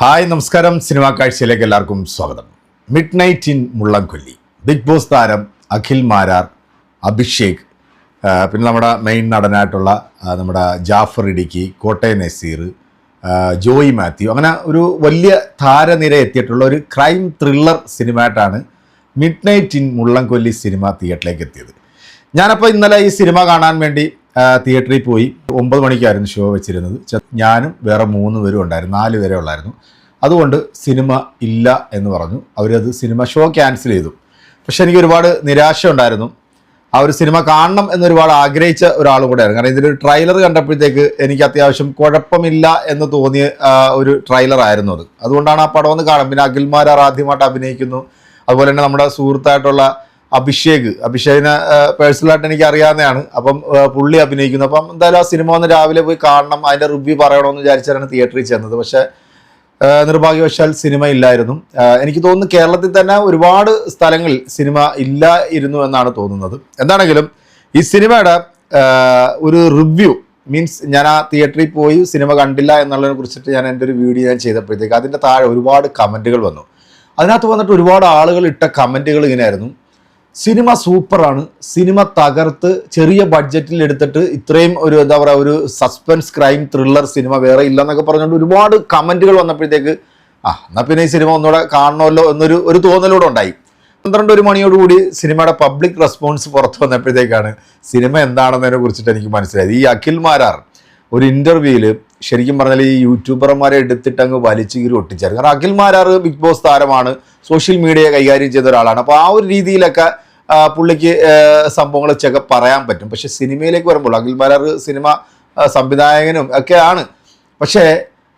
Hi നമസ്കാരം. Cinema കാഴ്ചയിലേക്ക് എല്ലാവർക്കും സ്വാഗതം. Midnight in Mullamkolli. Bigg Boss താരം അഖിൽ മാരാർ അഭിഷേക് പിന്നെ നമ്മുടെ മെയിൻ നടനായിട്ടുള്ള നമ്മുടെ ജാഫർ ഇടുക്കി കോട്ടയം നസീർ ജോയി മാത്യു. അങ്ങനെ ഒരു വലിയ താരനിര എത്തിയിട്ടുള്ള ഒരു ക്രൈം ത്രില്ലർ സിനിമയായിട്ടാണ് midnight in Mullamkolli cinema തിയേറ്ററിലേക്ക് എത്തിയത്. ഞാനപ്പോൾ ഇന്നലെ ഈ സിനിമ കാണാൻ വേണ്ടി തിയേറ്ററിൽ പോയി ഒമ്പത് മണിക്കായിരുന്നു ഷോ വെച്ചിരുന്നത്. ഞാനും വേറെ മൂന്ന് പേരും ഉണ്ടായിരുന്നു. നാല് പേരെ ഉള്ളായിരുന്നു. അതുകൊണ്ട് സിനിമ ഇല്ല എന്ന് പറഞ്ഞു. അവരത് സിനിമ ഷോ ക്യാൻസൽ ചെയ്തു. പക്ഷെ എനിക്ക് ഒരുപാട് നിരാശ ഉണ്ടായിരുന്നു. ആ ഒരു സിനിമ കാണണം എന്നൊരുപാട് ആഗ്രഹിച്ച ഒരാൾ കൂടെയായിരുന്നു കാരണം ഇതിലൊരു ട്രെയിലർ കണ്ടപ്പോഴത്തേക്ക് എനിക്ക് അത്യാവശ്യം കുഴപ്പമില്ല എന്ന് തോന്നിയ ഒരു ട്രെയിലർ ആയിരുന്നു അത്. അതുകൊണ്ടാണ് ആ പടം ഒന്ന് കാണാം. പിന്നെ അഖിൽമാരാർ ആദ്യമായിട്ട് അഭിനയിക്കുന്നു. അതുപോലെ തന്നെ നമ്മുടെ സുഹൃത്തായിട്ടുള്ള അഭിഷേക്. അഭിഷേകിനെ പേഴ്സണലായിട്ട് എനിക്ക് അറിയാവുന്നതാണ് അപ്പം പുള്ളി അഭിനയിക്കുന്നു. അപ്പം എന്തായാലും ആ സിനിമ ഒന്ന് രാവിലെ പോയി കാണണം അതിന്റെ റിവ്യൂ പറയണമെന്ന് വിചാരിച്ചാണ് തിയേറ്ററിൽ ചെന്നത്. പക്ഷേ നിർഭാഗ്യവശാൽ സിനിമ ഇല്ലായിരുന്നു. എനിക്ക് തോന്നുന്നു കേരളത്തിൽ തന്നെ ഒരുപാട് സ്ഥലങ്ങളിൽ സിനിമ ഇല്ല ഇരുന്നു എന്നാണ് തോന്നുന്നത്. എന്താണെങ്കിലും ഈ സിനിമയുടെ ഒരു റിവ്യൂ മീൻസ് ഞാൻ ആ തിയേറ്ററിൽ പോയി സിനിമ കണ്ടില്ല എന്നുള്ളതിനെ കുറിച്ചിട്ട് ഞാൻ എന്റെ ഒരു വീഡിയോ ഞാൻ ചെയ്തപ്പോഴത്തേക്ക് അതിന്റെ താഴെ ഒരുപാട് കമന്റുകൾ വന്നു. അതിനകത്ത് വന്നിട്ട് ഒരുപാട് ആളുകൾ ഇട്ട കമന്റുകൾ ഇങ്ങനെയായിരുന്നു. സിനിമ സൂപ്പറാണ്. സിനിമ തകർത്ത് ചെറിയ ബഡ്ജറ്റിൽ എടുത്തിട്ട് ഇത്രയും ഒരു എന്താ പറയുക ഒരു സസ്പെൻസ് ക്രൈം ത്രില്ലർ സിനിമ വേറെ ഇല്ലെന്നൊക്കെ പറഞ്ഞുകൊണ്ട് ഒരുപാട് കമന്റുകൾ വന്നപ്പോഴത്തേക്ക് ആ എന്നാൽ പിന്നെ ഈ സിനിമ ഒന്നുകൂടെ കാണണമല്ലോ എന്നൊരു ഒരു തോന്നലൂടെ ഉണ്ടായി. പന്ത്രണ്ട് ഒരു മണിയോടുകൂടി സിനിമയുടെ പബ്ലിക് റെസ്പോൺസ് പുറത്തു വന്നപ്പോഴത്തേക്കാണ് സിനിമ എന്താണെന്നതിനെ കുറിച്ചിട്ട് എനിക്ക് മനസ്സിലായത്. ഈ അഖിൽ മാരാർ ഒരു ഇന്റർവ്യൂവിൽ ശരിക്കും പറഞ്ഞാൽ ഈ യൂട്യൂബർമാരെ എടുത്തിട്ട് അങ്ങ് വലിച്ചു കീറി ഒട്ടിച്ചായിരുന്നു. കാരണം അഖിൽ മാരാർ ബിഗ് ബോസ് താരമാണ് സോഷ്യൽ മീഡിയ കൈകാര്യം ചെയ്ത ഒരാളാണ്. അപ്പോൾ ആ ഒരു രീതിയിലൊക്കെ പുള്ളിക്ക് സംഭവങ്ങൾ വെച്ചൊക്കെ പറയാൻ പറ്റും. പക്ഷെ സിനിമയിലേക്ക് വരുമ്പോൾ അഖിൽ മാരാർ സിനിമ സംവിധായകനും ഒക്കെയാണ്. പക്ഷേ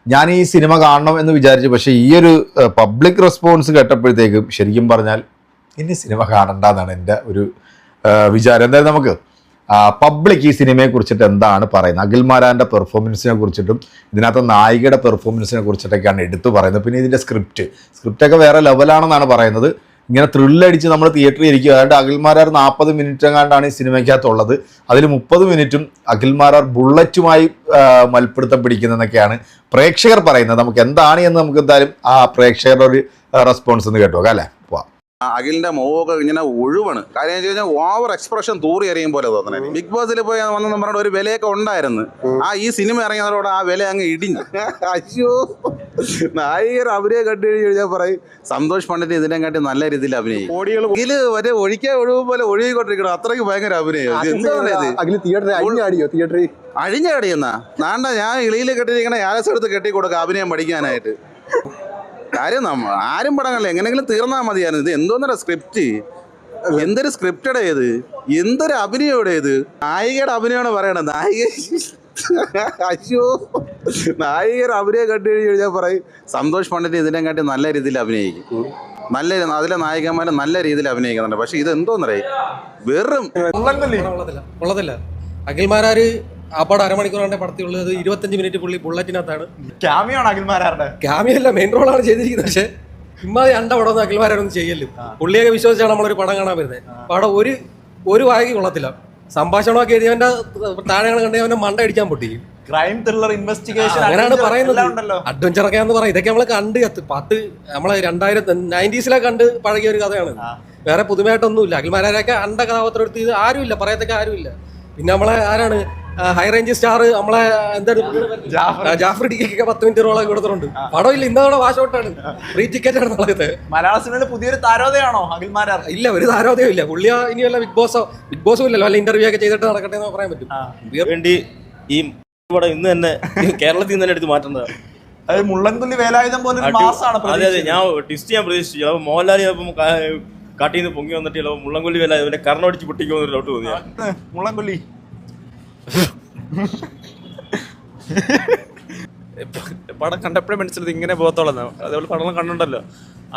ഞാൻ ഈ സിനിമ കാണണം എന്ന് വിചാരിച്ചു. പക്ഷേ ഈ ഒരു പബ്ലിക് റെസ്പോൺസ് കേട്ടപ്പോഴത്തേക്കും ശരിക്കും പറഞ്ഞാൽ ഇനി സിനിമ കാണണ്ട എന്നാണ് എന്റെ ഒരു വിചാരം. എന്തായാലും നമുക്ക് പബ്ലിക് ഈ സിനിമയെ കുറിച്ചിട്ട് എന്താണ് പറയുന്നത്? അഖിൽമാരാന്റെ പെർഫോമൻസിനെ കുറിച്ചിട്ടും ഇതിനകത്ത് നായികയുടെ പെർഫോമൻസിനെ കുറിച്ചിട്ടൊക്കെയാണ് എടുത്തു പറയുന്നത്. പിന്നെ ഇതിന്റെ സ്ക്രിപ്റ്റ് സ്ക്രിപ്റ്റൊക്കെ വേറെ ലെവലാണെന്നാണ് പറയുന്നത്. ഇങ്ങനെ ത്രില്ലടിച്ച് നമ്മൾ തിയേറ്ററിൽ ഇരിക്കുക അതായത് അഖിൽമാരാർ നാൽപ്പത് മിനിറ്റ് എങ്ങാണ്ടാണ് ഈ സിനിമയ്ക്കകത്തുള്ളത്. അതിൽ മുപ്പത് മിനിറ്റും അഖിൽമാരാർ ബുള്ളറ്റുമായി മൽപ്പിടുത്തം പിടിക്കുന്നതെന്നൊക്കെയാണ് പ്രേക്ഷകർ പറയുന്നത്. നമുക്ക് എന്താണ് എന്ന് നമുക്ക് എന്തായാലും ആ പ്രേക്ഷകരുടെ ഒരു റെസ്പോൺസ് ഒന്ന് കേട്ടോ. അല്ലേ? പോവാം. അഖിലിന്റെ മുഖമൊക്കെ ഇങ്ങനെ ഒഴിവാണ്. കാര്യം വെച്ച് കഴിഞ്ഞാൽ ഓവർ എക്സ്പ്രഷൻ തൂറി എറിയും പോലെ തോന്നണേ. ബിഗ് ബോസിൽ പോയി വന്നെന്ന് പറഞ്ഞ ഒരു വിലയൊക്കെ ഉണ്ടായിരുന്നു. ആ ഈ സിനിമ ഇറങ്ങിയതോടെ ആ വില അങ്ങ് ഇടിഞ്ഞു. അയ്യോ. നായികർ അവരെ കണ്ടു കഴിഞ്ഞാൽ പറയും സന്തോഷ് പണ്ഡിറ്റ് ഇതിനെക്കാട്ടി നല്ല രീതിയിൽ അഭിനയിക്കും. ഇതിൽ വരെ ഒഴിക്കാൻ ഒഴിവ് പോലെ ഒഴുകിക്കൊണ്ടിരിക്കണം. അത്രയ്ക്ക് ഭയങ്കര അഭിനയം. ഇത് എന്താണ് ഇത് അഖിൽ തിയേറ്ററിൽ അഴിഞ്ഞാടിയോ? തിയേറ്ററിൽ അഴിഞ്ഞ നാണ്ട ഞാൻ ഇളിയിൽ കെട്ടിയിരിക്കണ ആലസ് എടുത്ത് കെട്ടി കൊടുക്കുക അഭിനയം പഠിക്കാനായിട്ട്. കാര്യം നമ്മ ആരും പടങ്ങളിൽ എങ്ങനെങ്കിലും തീർന്നാൽ മതിയായിരുന്നു. ഇത് എന്തോന്നര സ്ക്രിപ്റ്റ് എന്തൊരു സ്ക്രിപ്റ്റഡ് ഏത് എന്തൊരു അഭിനയോടെ ഇത്? നായികയുടെ അഭിനയമാണ് പറയണത്. നായിക അയ്യോ. നായികയുടെ അഭിനയം കണ്ടു കഴിഞ്ഞാൽ പറയും സന്തോഷ് പണ്ഡിറ്റ് ഇതിനെ ഇതിനെക്കാട്ടി നല്ല രീതിയിൽ അഭിനയിക്കും. നല്ല അതിലെ നായികന്മാരെ നല്ല രീതിയിൽ അഭിനയിക്കുന്നുണ്ട്. പക്ഷെ ഇത് എന്തോന്നറിയ? വെറും അഖിൽമാരാര് ആ പടം അരമണിക്കൂർ കൊണ്ട് പടത്തിയുള്ളത് ഇരുപത്തഞ്ച് മിനിറ്റ് പുള്ളി ബുള്ളറ്റിനകത്താണ്. ക്യാമിയാണ് അഖിൽമാരാരുടെ? ക്യാമിയല്ല മെയിൻ റോളാണ് ചെയ്തിരിക്കുന്നത്. പക്ഷേ ഇമ്മാതി അണ്ട പടം ഒന്നും അഖിൽമാരൊന്നും ചെയ്യല്ലോ പുള്ളിയൊക്കെ വിശ്വസിച്ചാണ് നമ്മളൊരു പടം കാണാൻ വരുന്നത്. അവിടെ ഒരു ഒരു വായക്ക് കൊള്ളത്തില്ല. സംഭാഷണമൊക്കെ എഴുതിയവന്റെ താഴെ കണ്ടെങ്കിൽ അവന്റെ മണ്ട അടിക്കാൻ പൊട്ടിക്കും ക്രൈം ത്രില്ലർ ഇൻവെസ്റ്റിഗേഷൻ അങ്ങനെയാണ് പറയുന്നത്. അഡ്വഞ്ചർ ഒക്കെ എന്ന് പറയും. ഇതൊക്കെ നമ്മൾ കണ്ട് കത്ത് പത്ത് നമ്മളെ രണ്ടായിരത്തി നയന്റീസിലൊക്കെ കണ്ട് പഴകിയ ഒരു കഥയാണ്. വേറെ പുതുമയായിട്ടൊന്നുമില്ല. അഖിൽമാരൊക്കെ അണ്ട കഥാപാത്രം ഇത് ആരുമില്ല പറയത്തൊക്കെ ആരുമില്ല. പിന്നെ നമ്മളെ ആരാണ്? ഹൈ റേഞ്ച് സ്റ്റാർ നമ്മളെ എന്താ ജാഫർ. ഡിക്കൊക്കെ പത്ത് മിനിറ്റ് റോളൊക്കെ കൊടുത്തിട്ടുണ്ട്. പടം ഇല്ല ഇന്നവിടെ വാഷ് ഔട്ടാണ് ഫ്രീ ടിക്കറ്റ് ആണ് നാളത്തെ മലയാള സിനിമയിൽ പുതിയൊരു താരോദയാണോ അഖിൽമാരാർ ഇല്ല ഒരു താരോദയം ഇല്ല. പുള്ളിയ ഇനി വല്ല ബിഗ് ബോസോ ബിഗ് ബോസും ഇല്ലല്ലോ. അല്ല ഇന്റർവ്യൂ ഒക്കെ ചെയ്തിട്ട് നടക്കട്ടെ എന്ന് പറയാൻ പറ്റും. വേണ്ടി ഈ പടം ഇന്ന് തന്നെ കേരളത്തിൽ നിന്ന് തന്നെ എടുത്ത് മാറ്റുന്നത് അതായത് മുള്ളൻതുള്ളി വേലായുധം പോലെ അതെ അതെ ഞാൻ ടിസ്റ്റ് ഞാൻ പ്രതീക്ഷിച്ചു. ചിലപ്പോൾ മോഹൻലാൽ ചിലപ്പോൾ കാട്ടിൽ നിന്ന് പൊങ്ങി വന്നിട്ട് ചിലപ്പോൾ മുള്ളംകൊല്ലി വേലായുധം ഇവന്റെ കർണടിച്ച് പൊട്ടിക്കുമെന്ന് ഒരു ഡൗട്ട് തോന്നിയാ. മുള്ളൻകൊല്ലി പടം കണ്ടപ്പോഴേ മനസ്സിലത് ഇങ്ങനെ പോകത്തോളന്ന്. അതേപോലെ പടം കണ്ടുണ്ടല്ലോ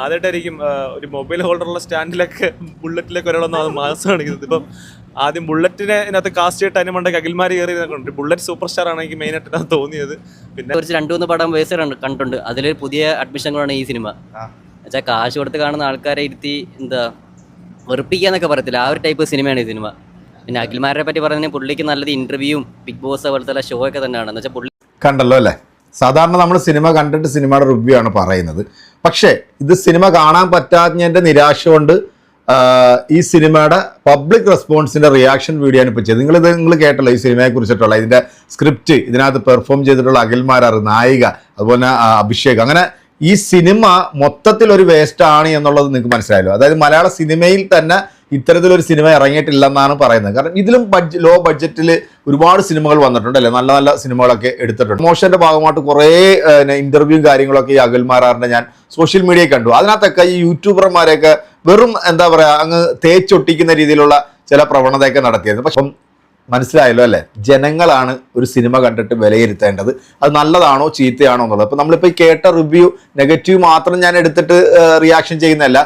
ആദ്യമായിട്ടായിരിക്കും ഒരു മൊബൈൽ ഹോൾഡറുള്ള സ്റ്റാൻഡിലൊക്കെ ബുള്ളറ്റിലേക്ക് ഒരാളൊന്നും അത് മാസം കാണിക്കുന്നത്. ഇപ്പം ആദ്യം ബുള്ളറ്റിനെ ഇതിനകത്ത് കാസ്റ്റ് ചെയ്തിട്ട് അതിന് മണ്ടേ അഖിൽമാരി കയറി കണ്ടിട്ടുണ്ട് ബുള്ളറ്റ് സൂപ്പർ സ്റ്റാർ ആണ് എനിക്ക് മെയിനായിട്ട് ഞാൻ തോന്നിയത്. പിന്നെ കുറച്ച് രണ്ടു മൂന്ന് പടം വേസ് കണ്ടിട്ടുണ്ട്. അതിലൊരു പുതിയ അഡ്മിഷനുകളാണ് ഈ സിനിമ എന്നുവെച്ചാൽ കാശ് കൊടുത്ത് കാണുന്ന ആൾക്കാരെ ഇരുത്തി എന്താ വെറുപ്പിക്കാന്നൊക്കെ പറയത്തില്ല? ആ ഒരു ടൈപ്പ് സിനിമയാണ് ഈ സിനിമ പിന്നെ അഖിൽമാരെ പറ്റി പറയുന്നത് പുള്ളിക്ക് നല്ലത് ഇന്റർവ്യൂവും ബിഗ് ബോസ് പോലത്തെ ഷോ ഒക്കെ തന്നെയാണ്. എന്ന് വെച്ചാൽ പുള്ളി കണ്ടല്ലോ അല്ലേ? സാധാരണ നമ്മൾ സിനിമ കണ്ടിട്ട് സിനിമയുടെ റിവ്യൂ ആണ് പറയുന്നത്. പക്ഷേ ഇത് സിനിമ കാണാൻ പറ്റാത്തതിന്റെ നിരാശ കൊണ്ട് ഈ സിനിമയുടെ പബ്ലിക് റെസ്പോൺസിന്റെ റിയാക്ഷൻ വീഡിയോ ആണ് ഇപ്പോൾ ചെയ്തത്. നിങ്ങളിത് നിങ്ങൾ കേട്ടല്ലോ ഈ സിനിമയെ കുറിച്ചിട്ടുള്ള ഇതിന്റെ സ്ക്രിപ്റ്റ് ഇതിനകത്ത് പെർഫോം ചെയ്തിട്ടുള്ള അഖിൽമാരാർ നായിക അതുപോലെ അഭിഷേക്. അങ്ങനെ ഈ സിനിമ മൊത്തത്തിൽ ഒരു വേസ്റ്റ് ആണ് എന്നുള്ളത് നിങ്ങൾക്ക് മനസ്സിലായല്ലോ. അതായത് മലയാള സിനിമയിൽ തന്നെ ഇത്തരത്തിലൊരു സിനിമ ഇറങ്ങിയിട്ടില്ലെന്നാണ് പറയുന്നത്. കാരണം ഇതിലും ബഡ്ജറ്റ് ലോ ബഡ്ജറ്റിൽ ഒരുപാട് സിനിമകൾ വന്നിട്ടുണ്ട് അല്ലേ നല്ല നല്ല സിനിമകളൊക്കെ എടുത്തിട്ടുണ്ട്. മോഷന്റെ ഭാഗമായിട്ട് കുറേ ഇന്റർവ്യൂ കാര്യങ്ങളൊക്കെ ഈ അഖിൽമാരാറിന്റെ ഞാൻ സോഷ്യൽ മീഡിയയിൽ കണ്ടു. അതിനകത്തൊക്കെ ഈ യൂട്യൂബർമാരെയൊക്കെ വെറും എന്താ പറയുക അങ്ങ് തേച്ചൊട്ടിക്കുന്ന രീതിയിലുള്ള ചില പ്രവണതയൊക്കെ നടത്തിയിരുന്നു. പക്ഷെ മനസ്സിലായല്ലോ അല്ലേ? ജനങ്ങളാണ് ഒരു സിനിമ കണ്ടിട്ട് വിലയിരുത്തേണ്ടത്. അത് നല്ലതാണോ ചീത്തയാണോ എന്നുള്ളത്. അപ്പോൾ നമ്മളിപ്പോൾ കേട്ട റിവ്യൂ നെഗറ്റീവ് മാത്രം ഞാൻ എടുത്തിട്ട് റിയാക്ഷൻ ചെയ്യുന്നതല്ല.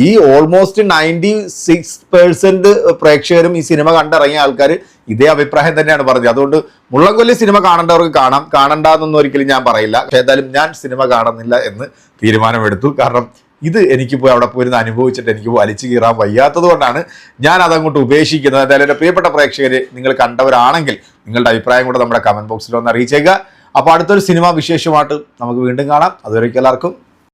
ഈ ഓൾമോസ്റ്റ് നയന്റി സിക്സ് പേഴ്സന്റ് പ്രേക്ഷകരും ഈ സിനിമ കണ്ടിറങ്ങിയ ആൾക്കാർ ഇതേ അഭിപ്രായം തന്നെയാണ് പറഞ്ഞത്. അതുകൊണ്ട് മുള്ളംകൊല്ലി സിനിമ കാണേണ്ടവർക്ക് കാണാം. കാണണ്ടെന്നൊന്നും ഒരിക്കലും ഞാൻ പറയില്ല. പക്ഷേ ഏതായാലും ഞാൻ സിനിമ കാണുന്നില്ല എന്ന് തീരുമാനമെടുത്തു. കാരണം ഇത് എനിക്ക് പോയി അവിടെ പോയിരുന്ന് അനുഭവിച്ചിട്ട് എനിക്ക് വലിച്ചു കീറാൻ വയ്യാത്തത് കൊണ്ടാണ് ഞാൻ അതങ്ങോട്ട് ഉപേക്ഷിക്കുന്നത്. എന്തായാലും എന്റെ പ്രിയപ്പെട്ട പ്രേക്ഷകർ നിങ്ങൾ കണ്ടവരാണെങ്കിൽ നിങ്ങളുടെ അഭിപ്രായം കൂടെ നമ്മുടെ കമന്റ് ബോക്സിൽ ഒന്ന് അറിയിച്ചേക്കുക. അപ്പോൾ അടുത്തൊരു സിനിമ വിശേഷമായിട്ട് നമുക്ക് വീണ്ടും കാണാം. അതുവരേക്കും എല്ലാവർക്കും